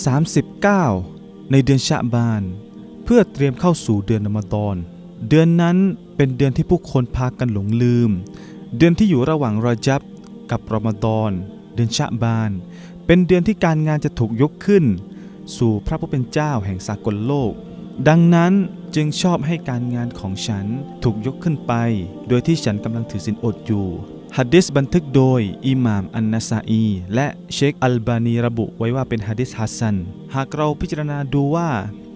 39 ในเดือนชะบาน เพื่อเตรียมเข้าสู่เดือนอมฎอน เดือนนั้นเป็นเดือนที่ผู้คนพากันหลงลืม เดือนที่อยู่ระหว่างรอจับกับรอมฎอน เดือนชะบาน เป็นเดือนที่การงานจะถูกยกขึ้น สู่พระผู้เป็นเจ้าแห่งสากลโลก ดังนั้นจึงชอบให้การงานของฉันถูกยกขึ้นไป โดยที่ฉันกำลังถือศีลอดอยู่ ฮัดดิสบันทึกโดยอิหม่ามอันนาซาอี และเชคอัลบานีระบุไว้ว่าเป็นฮัดดิสฮัสซัน หากเราพิจารณาดูว่า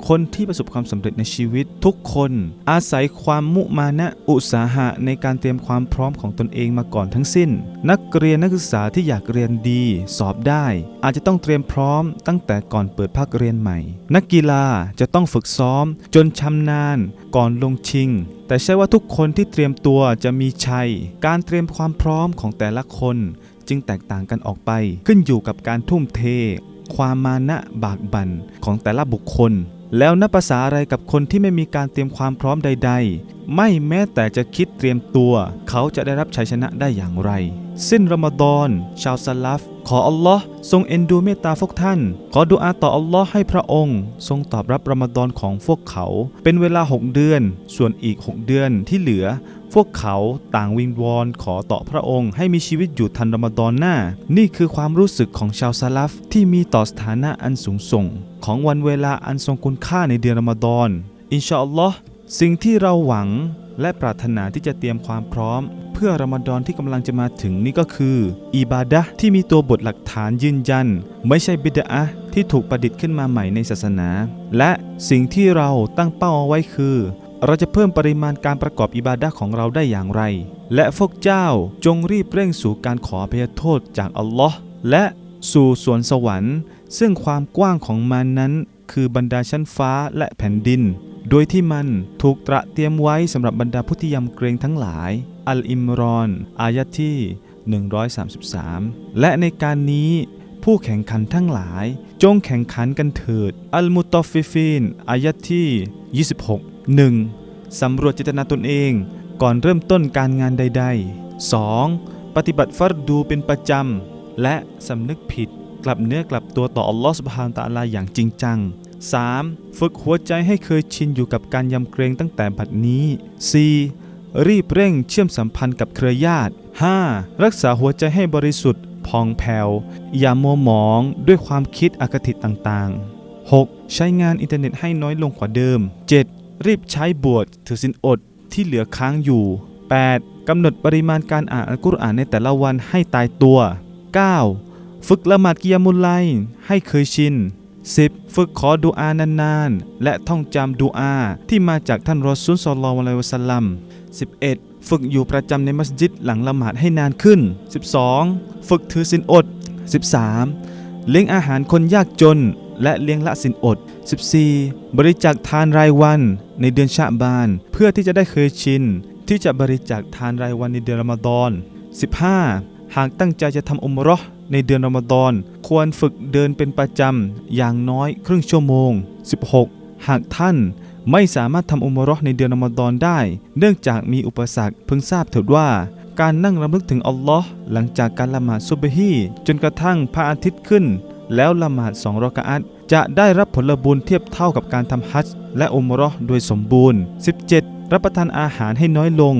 คนที่ประสบความสำเร็จในชีวิตทุกคน อาศัยความมุมานะอุตสาหะในการเตรียมความพร้อมของตนเองมาก่อนทั้งสิ้น นักเรียนนักศึกษาที่อยากเรียนดี สอบได้ อาจจะต้องเตรียมพร้อมตั้งแต่ก่อนเปิดภาคเรียนใหม่ นักกีฬาจะต้องฝึกซ้อม จนชำนาญ ก่อนลงชิงแต่ใช่ว่าทุกคนที่เตรียมตัวจะมีชัย การเตรียมความพร้อมของแต่ละคน จึงแตกต่างกันออกไป ขึ้นอยู่กับการทุ่มเท ความมานะบากบั่นของแต่ละบุคคล แล้วนับภาษาอะไรกับคนที่ไม่มีการเตรียมความพร้อมใด ๆ ไม่แม้แต่จะคิดเตรียมตัว เขาจะได้รับชัยชนะได้อย่างไร สิ้นรอมฎอน ชาวซาลัฟขออัลลอฮ์ทรงเอ็นดูเมตตาพวกท่าน ขอดุอาต่ออัลลอฮ์ให้พระองค์ ทรงตอบรับรอมฎอนของพวกเขา เป็นเวลา 6 เดือน ส่วนอีก 6 เดือนที่เหลือพวกเขาต่างวิงวอนขอต่อพระองค์ให้มีชีวิตอยู่ทันรอมฎอนหน้า นี่คือความรู้สึกของชาวซาลัฟที่มีต่อสถานะอันสูงส่ง ของวันเวลาอันทรงคุณค่าในเดือนรอมฎอน อินชาอัลลอฮ์สิ่งที่เราหวังและปรารถนาที่จะเตรียมความพร้อม เพื่อรอมฎอนที่กำลังจะมาถึงนี่ก็คืออิบาดะห์ที่มีตัวบทหลักฐานยืนยัน ไม่ใช่บิดาที่ถูกประดิษฐ์ขึ้นมาใหม่ในศาสนา และสิ่งที่เราตั้งเป้าเอาไว้คือ เราจะเพิ่มปริมาณการประกอบอิบาดะของเราได้อย่างไร และพวกเจ้าจงรีบเร่งสู่การขออภัยโทษจากอัลลอฮ์และสู่สวนสวรรค์ ซึ่งความกว้างของมันนั้น คือบรรดาชั้นฟ้าและแผ่นดิน โดยที่มันถูกตระเตรียมไว้สำหรับบรรดาผู้ที่ยำเกรงทั้งหลาย อัลอิมรอน อายะที่ 133 และในการนี้ผู้แข่งขันทั้งหลาย จงแข่งขันกันเถิด อัลมุตตอฟิฟินอายะที่ 26 1. สำรวจเจตนาตนเองก่อนเริ่มต้นการงานใด ๆ 2. ปฏิบัติฟัรดูเป็นประจำ และสำนึกผิด กลับเนื้อกลับตัวต่ออัลลอฮฺสุบฮานตะอาลาอย่างจริงจัง 3. ฝึกหัวใจให้เคยชินอยู่กับการยำเกรงตั้งแต่บัดนี้ 4. รีบเร่งเชื่อมสัมพันธ์กับเครือญาติ 5. รักษาหัวใจให้บริสุทธิ์พองแผ่วอย่ามัวหมองด้วยความคิดอคติต่างๆ 6. ใช้งานอินเทอร์เน็ตให้น้อยลงกว่าเดิม 7. รีบใช้บวชถือสินอดที่เหลือค้างอยู่ 8. กำหนดปริมาณการอ่านอัลกุรอานในแต่ละวันให้ตายตัว 9. ฝึกละหมาดกิยามุลไลให้เคยชิน 10. ฝึกขอดุอานานๆ และท่องจำดุอาที่มาจากท่านรอซูลศ็อลลอฮุอะลัยวะซัลลัม 11. ฝึกอยู่ประจำในมัสยิดหลังละหมาดให้นานขึ้น 12. ฝึกถือสินอด 13. เลี้ยงอาหารคนยากจน และเลี้ยงละสินอด 14. บริจาคทานรายวันในเดือนชะบาน เพื่อที่จะได้เคยชิน ที่จะบริจาคทานรายวันในเดือนรอมฎอน 15. หากตั้งใจจะทำอุมรอฮ์ในเดือนรอมฎอน ควรฝึกเดินเป็นประจำอย่างน้อยครึ่งชั่วโมง 16. หากท่านไม่สามารถทำอุมรอฮ์ในเดือนรอมฎอนได้ เนื่องจากมีอุปสรรคเพิ่งทราบเถิดว่า การนั่งรำลึกถึงอัลลอฮ์หลังจากการละหมาดซุบฮี จนกระทั่งพระอาทิตย์ขึ้น แล้วละหมาดสองรอกะอัตจะได้รับผลบุญเทียบเท่ากับการทำฮัจญ์และอุมรอฮ์โดยสมบูรณ์ 17. รับประทานอาหารให้น้อยลง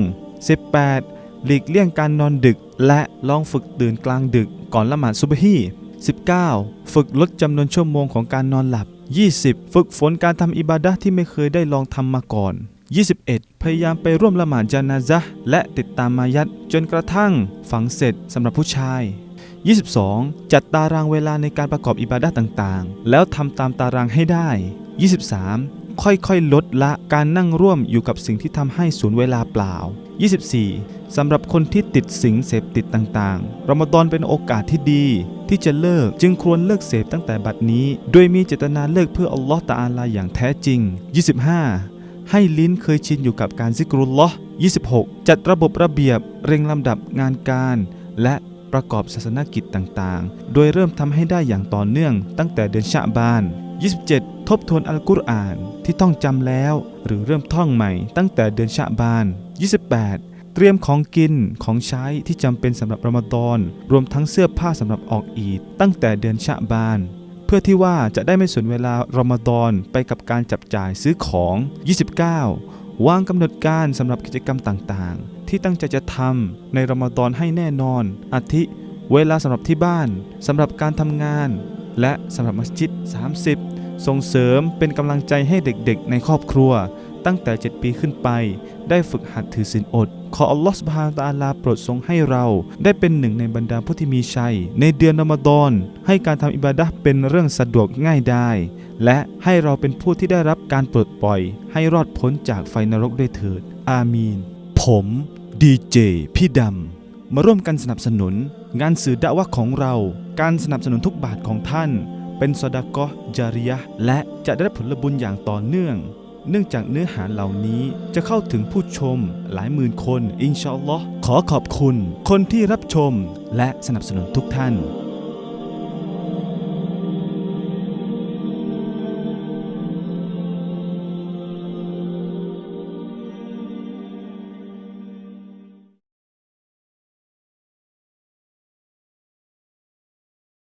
18. หลีกเลี่ยงการนอนดึก และลองฝึกตื่นกลางดึกก่อนละหมาดซุบฮี 19. ฝึกลดจำนวนชั่วโมงของการนอนหลับ 20. ฝึกฝนการทำอิบาดะห์ที่ไม่เคยได้ลองทำมาก่อน 21. พยายามไปร่วมละหมาดจานาซะและติดตามมายัดจนกระทั่งฝังเสร็จสำหรับผู้ชาย 22. จัดตารางเวลาในการประกอบอิบาดะต่างๆ แล้วทำตามตารางให้ได้ 23. ค่อยๆ ลดละการนั่งร่วมอยู่กับสิ่งที่ทำให้สูญเวลาเปล่า 24. สำหรับคนที่ติดสิ่งเสพติดต่างๆรอมฎอนเป็นโอกาสที่ดี ที่จะเลิกจึงควรเลิกเสพตั้งแต่บัดนี้ โดยมีเจตนาเลิกเพื่ออัลลอฮ์ตะอาลาอย่างแท้จริง 25. ให้ลิ้นเคยชินอยู่กับการซิกรุลลอฮ์ 26. จัดระบบระเบียบเร่งลำดับงานการ และ ประกอบศาสนกิจต่างๆ โดยเริ่มทำให้ได้อย่างต่อเนื่องตั้งแต่เดือนชะบาน 27. ทบทวนอัลกุรอานที่ต้องจำแล้ว หรือเริ่มท่องใหม่ตั้งแต่เดือนชะบาน 28. เตรียมของกินของใช้ที่จำเป็นสำหรับรอมฎอนรวมทั้งเสื้อผ้าสำหรับออกอีดตั้งแต่เดือนชะบาน เพื่อที่ว่าจะได้ไม่สูญเวลารอมฎอนไปกับการจับจ่ายซื้อของ 29 วางกำหนดการสำหรับกิจกรรมต่างๆ ที่ตั้งใจจะทำในรอมฎอนให้แน่นอน อาทิ เวลาสำหรับที่บ้านสำหรับการทำงาน และสำหรับมัสยิด 30 ส่งเสริมเป็นกำลังใจให้เด็กๆ ในครอบครัว ตั้งแต่ 7 ปีขึ้นไป ได้ฝึกหัดถือศีลอด ขออัลลอฮฺสุบฮานตะอาลาโปรดทรงให้เรา ได้เป็นหนึ่งในบรรดาผู้ที่มีชัย ในเดือนรอมฎอนให้การทำอิบาดะห์เป็นเรื่องสะดวกง่ายได้ และให้เราเป็นผู้ที่ได้รับการปลดปล่อย ให้รอดพ้นจากไฟนรกด้วยเถิด อามีนผม ดีเจพี่ดำ มาร่วมกันสนับสนุน งานสื่อดะวะของเรา การสนับสนุนทุกบาทของท่าน เป็นสดากอจาริยะ และจะได้รับผลบุญอย่างต่อเนื่อง เนื่องจากเนื้อหาเหล่านี้จะเข้าถึงผู้ชมหลายหมื่นคน อินชาอัลลอฮ์ขอขอบคุณ คนที่รับชมและสนับสนุนทุกท่าน